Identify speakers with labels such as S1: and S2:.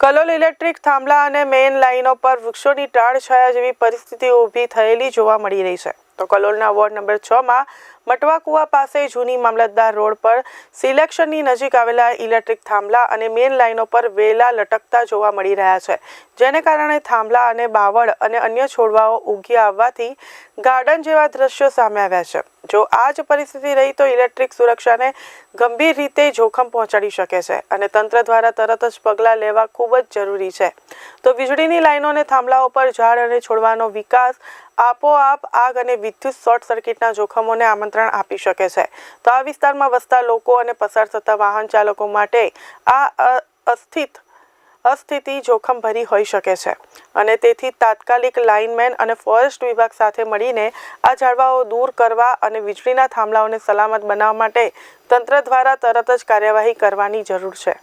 S1: Kalol electric થાંભલા અને main લાઇનો પર વૃક્ષોની ટાળ છાયા જેવી પરિસ્થિતિ ઊભી થયેલી જોવા મળી રહી છે. તો કલોલના વોર્ડ નંબર છ માં મટવા કુવા પાસે જૂની મામલતદાર રોડ પર સિલેક્શનની નજીક આવેલા ઇલેક્ટ્રિક થાંભલા અને મેઇન લાઇનો પર વેલા લટકતા જોવા મળી રહ્યા છે, જેને કારણે થાંભલા અને બાવળ અને અન્ય છોડવાઓ ઉગી આવવાથી ગાર્ડન જેવા દ્રશ્યો સામે આવ્યા છે. જો આ જ પરિસ્થિતિ રહી તો ઇલેક્ટ્રિક સુરક્ષાને ગંભીર રીતે જોખમ પહોંચાડી શકે છે અને તંત્ર દ્વારા તરત જ પગલાં લેવા ખૂબ જ જરૂરી છે. તો વીજળીની લાઇનોને થાંભલાઓ પર ઝાડ અને છોડવાનો વિકાસ આપોઆપ આગ અને વિદ્યુત શોર્ટ સર્કિટના જોખમોને આમંત્રણ આપી શકે છે. તો આ વિસ્તારમાં વસતા લોકો અને પસાર થતા વાહન ચાલકો માટે આ અસ્થિત અસ્થિતિ જોખમભરી હોઈ શકે છે. અને તેથી તાત્કાલિક લાઇનમેન અને ફોરેસ્ટ વિભાગ સાથે મળીને આ ઝાડવાઓ દૂર કરવા અને વીજળીના થાંભલાઓને સલામત બનાવવા માટે તંત્ર દ્વારા તરત જ કાર્યવાહી કરવાની જરૂર છે.